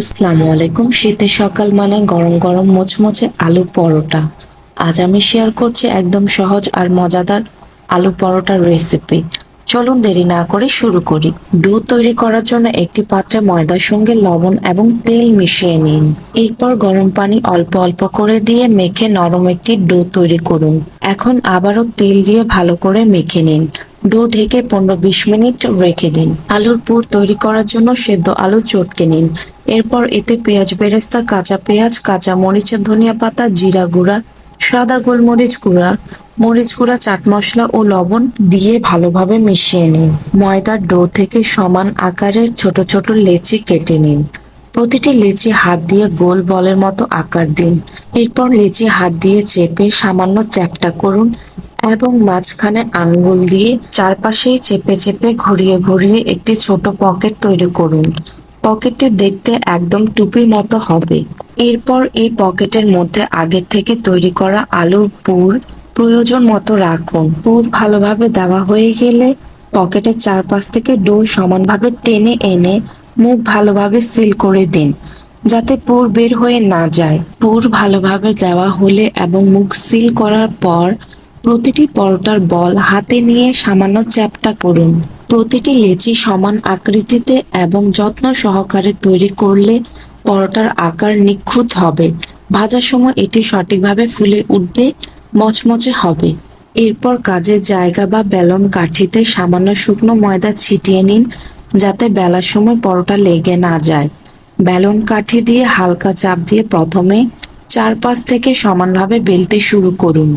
আসসালামু আলাইকুম। শীতের সকাল মানে গরম গরম মোচমোচে আলু পরোটা। আজ আমি শেয়ার করছি একদম সহজ আর মজাদার আলু পরোটার রেসিপি চলুন দেরি না করে শুরু করি। ডো তৈরি করার জন্য একটি পাত্রে ময়দার সঙ্গে লবণ এবং তেল মিশিয়ে নিন। এরপর গরম পানি অল্প অল্প করে দিয়ে মেখে নরম একটি ডো তৈরি করুন। এখন আবারও তেল দিয়ে ভালো করে মেখে নিন। ডো ঢেকে পনেরো বিশ মিনিট রেখে দিন। আলুর পুর তৈরি করার জন্য সেদ্ধ আলু চটকে নিন। এরপর এতে পেঁয়াজ বেরেস্তা, কাঁচা পেঁয়াজ, কাঁচা মরিচের ধনিয়া পাতা, জিরা গুঁড়া, সাদা গোলমরিচ গুঁড়া, মরিচ গুঁড়া, চাট মশলা ও লবণ দিয়ে ভালোভাবে মিশিয়ে নিন। ময়দার ডো থেকে সমান আকারের ছোট ছোট লেচি কেটে নিন। প্রতিটি লেচি হাত দিয়ে গোল বলের মতো আকার দিন। এরপর লেচি হাত দিয়ে চেপে সামান্য চ্যাপটা করুন। এবং মাঝখানে আঙ্গুল দিয়ে চারপাশেই চেপে চেপে ঘুরিয়ে ঘুরিয়ে একটি ছোট পকেট তৈরি করুন। পকেটটি দেখতে একদম টুপির মতো হবে। এরপর এই পকেটের মধ্যে আগে থেকে তৈরি করা আলুর পুর প্রয়োজন মতো রাখুন। পুর ভালোভাবে দেওয়া হয়ে গেলে পকেটের চারপাশ থেকে ডো সমানভাবে টেনে এনে মুখ ভালোভাবে সিল করে দিন, যাতে পুর বের হয়ে না যায়। পুর ভালোভাবে দেওয়া হলে এবং মুখ সিল করার পর প্রতিটি পরোটার বল হাতে নিয়ে সামান্য চ্যাপটা করুন। প্রতিটি লেচি সমান আকৃতিতে এবং যত্ন সহকারে তৈরি করলে পরোটার আকার নিখুঁত হবে। ভাজার সময় এটি সঠিকভাবে ফুলে উঠবে, মচমচে হবে। এরপর কাজের জায়গা বা বেলন কাঠিতে সামান্য শুকনো ময়দা ছিটিয়ে নিন, যাতে বেলার সময় পরোটা লেগে না যায়। বেলন কাঠি দিয়ে হালকা চাপ দিয়ে প্রথমে চারপাশ থেকে সমানভাবে বেলতে শুরু করুন।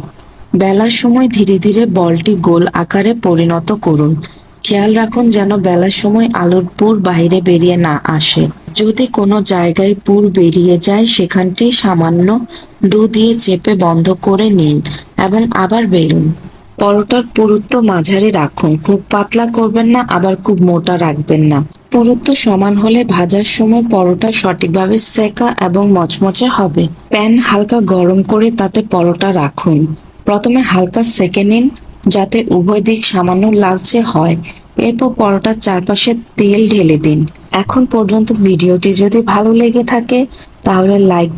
বেলার সময় ধীরে ধীরে বলটি গোল আকারে পরিণত করুন। খেয়াল রাখুন যেন বেলার সময় আলুর পুর বাইরে বেরিয়ে না আসে। যদি কোনো জায়গায় পুর বেরিয়ে যায়, সেখানটি সামান্য ডো দিয়ে চেপে বন্ধ করে নিন এবং আবার বেলুন। পরোটার পুরুত্ব মাঝারি রাখুন। খুব পাতলা করবেন না, আবার খুব মোটা রাখবেন না। পুরুত্ব সমান হলে ভাজার সময় পরোটা সঠিকভাবে সেকা এবং মচমচে হবে। প্যান হালকা গরম করে তাতে পরোটা রাখুন। প্রথমে হালকা সেকে নিন, যাতে উভয় দিক সামান্য লালচে হয়। এরপর পরোটার চারপাশে তেল ঢেলে দিন। এখন পর্যন্ত ভিডিওটি যদি ভালো লেগে থাকে, তাহলে লাইক,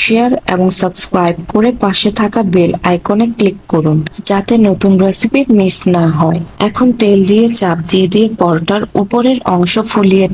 শেয়ার এবং সাবস্ক্রাইব করে পাশে থাকা বেল আইকনে ক্লিক করুন, যাতে নতুন রেসিপি মিস না হয়। এখন তেল দিয়ে চাপ দিয়ে দিয়ে পরোটার উপরের অংশ ফুলিয়ে